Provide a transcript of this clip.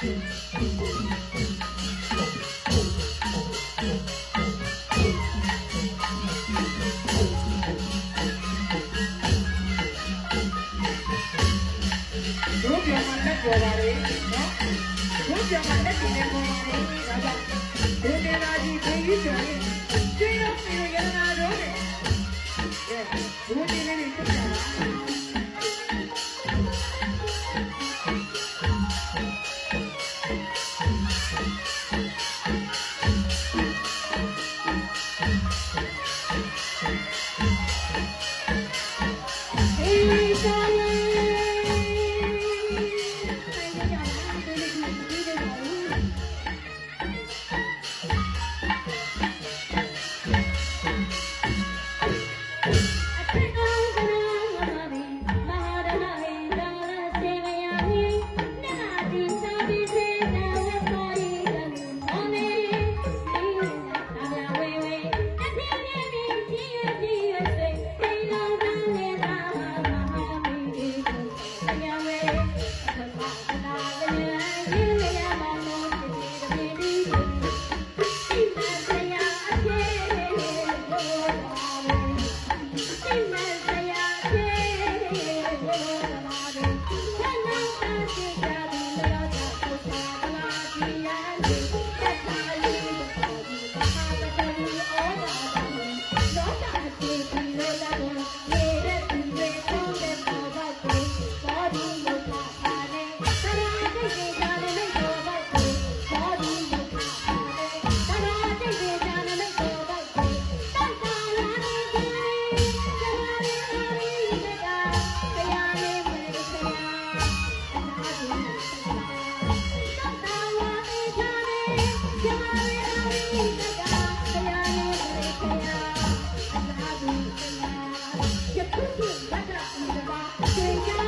Rubio Manet Guevara, ¿no? Rubio Manet tiene Guevara. ဒီလို